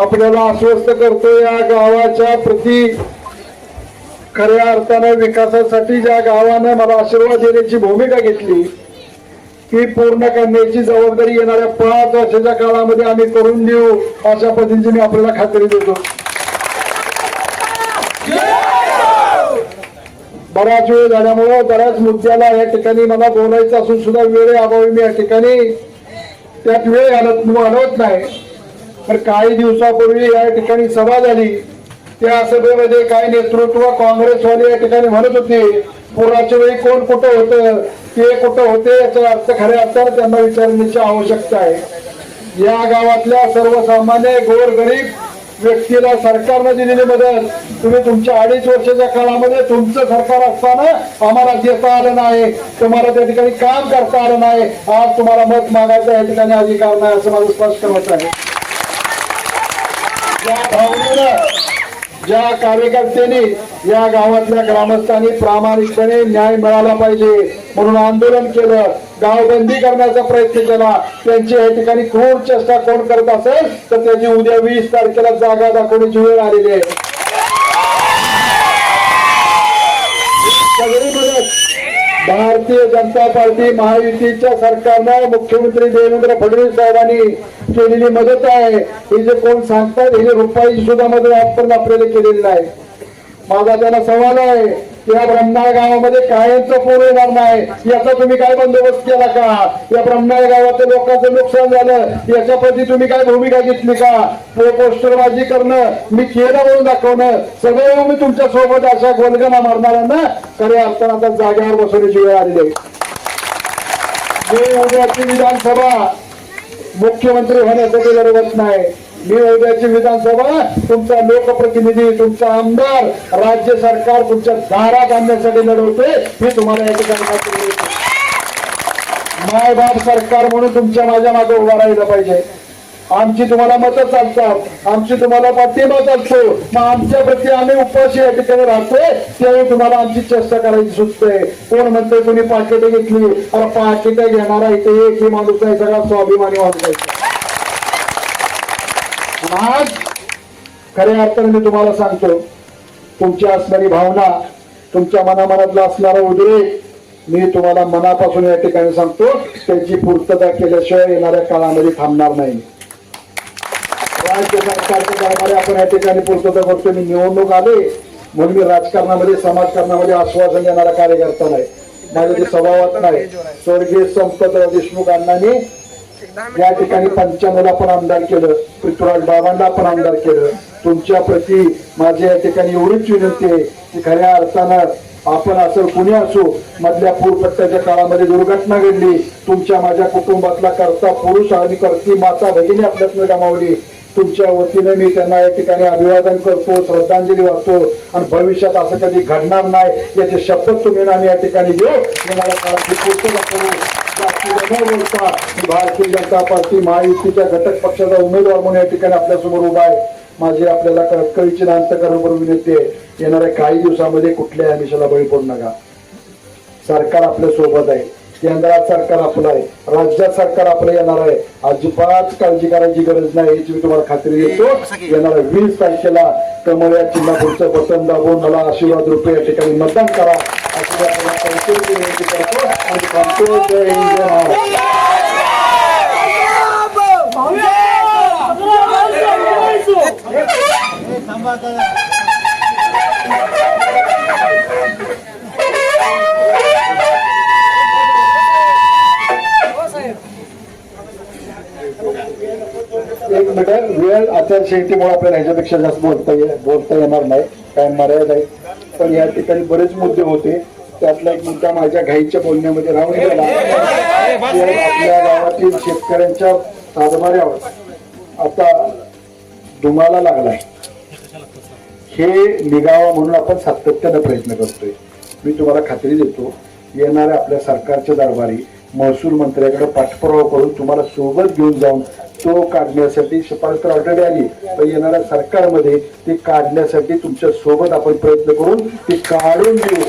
आपल्याला आश्वस्त करतो या गावाच्या प्रती खऱ्या अर्थानं विकासासाठी ज्या गावानं मला आशीर्वाद देण्याची भूमिका घेतली ती पूर्ण करण्याची जबाबदारी येणाऱ्या पाच वर्षाच्या काळामध्ये आम्ही करून देऊ अशा पद्धतीने मी आपल्याला खात्री देतो. बराच वेळ झाल्यामुळं बऱ्याच मुद्द्याला या ठिकाणी मला बोलायचं असून सुद्धा वेळ अभावी मी या ठिकाणी त्यात वेळ घालत घालवत नाही. तर काही दिवसापूर्वी या ठिकाणी सभा झाली. त्या सभेमध्ये काही नेतृत्व काँग्रेसवाले या ठिकाणी म्हणत होते पुराच्या वेळी कोण कुठं होतं ते कुठं होते याचा अर्थ खऱ्या अर्थानं त्यांना विचारण्याची आवश्यकता आहे. या गावातल्या सर्वसामान्य गोरगरीब व्यक्तीला सरकारनं दिलेली मदत. तुम्ही तुमच्या अडीच वर्षाच्या काळामध्ये तुमचं सरकार असताना आम्हाला देता आलं नाही. तुम्हाला त्या ठिकाणी काम करता आलं नाही. आज तुम्हाला मत मागायचा या ठिकाणी अधिकार नाही असं माझं स्पष्ट मत आहे. ज्या भावनेनं ज्या कार्यकर्त्यांनी या गावातल्या ग्रामस्थांनी प्रामाणिकपणे न्याय मिळाला पाहिजे म्हणून आंदोलन केलं गावबंदी करण्याचा प्रयत्न केला त्यांची या ठिकाणी क्रूर चेष्टा कोण करत असेल तर त्याची उद्या वीस तारखेला जागा दाखवण्याची वेळ आलेली आहे सगळी मदत भारतीय जनता पार्टी महायुतीच्या सरकारनं मुख्यमंत्री देवेंद्र फडणवीस साहेबांनी केलेली मदत आहे. हे जे कोण सांगतात हे रुपयाची सुद्धा मदत आजपर्यंत आपल्याला केलेली नाही माझा त्यांना सवाल आहे या ब्रह्माळ गावामध्ये कायमचं पूर येणार नाही. याचा तुम्ही काय बंदोबस्त केला का? या ब्रह्माळ गावातल्या लोकांचं नुकसान झालं. याच्याप्रती तुम्ही काय भूमिका घेतली का? पोस्टरबाजी करणं मी केलं म्हणून दाखवणं सगळं मी तुमच्यासोबत अशा गोलगना मारणाऱ्यांना खऱ्या अर्थानं आता जागेवर बसवण्याची वेळ आलेली आहे. उद्याची विधानसभा मुख्यमंत्री होण्यासाठी लढवत नाही. मी उद्याची विधानसभा तुमचा लोकप्रतिनिधी तुमचा आमदार राज्य सरकार तुमच्या दारात आणण्यासाठी लढवते मी तुम्हाला या ठिकाणी मायबाप सरकार म्हणून तुमच्या माझ्या मागे उभा राहिलं पाहिजे. आमची तुम्हाला मतं चालतात आमची तुम्हाला पाठिंबा चालतो. मग आमच्या प्रती आम्ही उपाशी या ठिकाणी राहतोय त्यावेळी तुम्हाला आमची चर्चा करायची सुचते. कोण म्हणते तुम्ही पाकिटे घेतली? अरे पाकिटे घेणारा इथे एक ही माणूस नाही सगळा स्वाभिमानी माणूस आहे. आज खऱ्या अर्थाने मी तुम्हाला सांगतो तुमची असणारी भावना तुमच्या मनामनातला असणारा उद्रेक मी तुम्हाला मनापासून या ठिकाणी सांगतो त्याची पूर्तता केल्याशिवाय येणाऱ्या काळामध्ये थांबणार नाही. राज्य सरकारच्या दरबारी आपण या ठिकाणी पूर्तता करतो मी निवडणूक आले म्हणून मी राजकारणामध्ये समाजकारणामध्ये आश्वासन देणारा कार्यकर्ता नाही. माझ्या ते स्वभावात नाही. स्वर्गीय संपतराव देशमुख अण्णांनी या ठिकाणी पंच्याण्णवला पण आमदार केलं पृथ्वीराज बाबांना पण आमदार केलं. तुमच्या प्रती माझी या ठिकाणी एवढीच विनंती आहे की खऱ्या अर्थानं आपण असं कुणी असो मधल्या पूरपट्ट्याच्या काळामध्ये दुर्घटना घडली तुमच्या माझ्या कुटुंबातला करता पुरुष आणि करती माता भगिनी आपल्यातनं गमावली तुमच्या वतीने मी त्यांना या ठिकाणी अभिवादन करतो श्रद्धांजली वाहतो आणि भविष्यात असं कधी घडणार नाही याची शपथ तुम्ही आणि आम्ही या ठिकाणी घेऊ तुम्हाला बोलता मी भारतीय जनता पार्टी महायुतीच्या घटक पक्षाचा उमेदवार म्हणून या ठिकाणी आपल्यासमोर उभा आहे. माझी आपल्याला कळकळीची अंतकरण विनंती आहे. येणाऱ्या काही दिवसामध्ये कुठल्याही आमिषाला बळी पडू नका. सरकार आपल्यासोबत आहे. केंद्रात सरकार आपलं आहे. राज्यात सरकार आपलं येणार आहे. अजिबात काळजी करायची गरज नाही. याची मी तुम्हाला खात्री देतो. आहे. वीस तारखेला कमळ या चिन्हापूरचं बटन दाबून मला आशीर्वाद रुपये या ठिकाणी मतदान करा. अशी एक मिनिट वेळ आचारसंहितेमुळे आपल्याला ह्याच्यापेक्षा जास्त बोलता ये बोलता येणार नाही. काय मर्यादा आहे पण या ठिकाणी बरेच मुद्दे होते. त्यातला एक मुद्दा माझ्या घाईच्या बोलण्यामध्ये राहून गेला. आपल्या गावातील शेतकऱ्यांच्या सातबाऱ्यावर आता धुमाला लागलाय. हे निघावं म्हणून आपण सातत्यानं प्रयत्न करतोय. मी तुम्हाला खात्री देतो येणाऱ्या आपल्या सरकारच्या दरबारी महसूल मंत्र्याकडे पाठपुरावा करून तुम्हाला सोबत घेऊन जाऊन तो काढण्यासाठी शिफारस तर ऑलरेडी आली. पण येणाऱ्या सरकारमध्ये ते काढण्यासाठी तुमच्यासोबत आपण प्रयत्न करून ते काढून देऊ.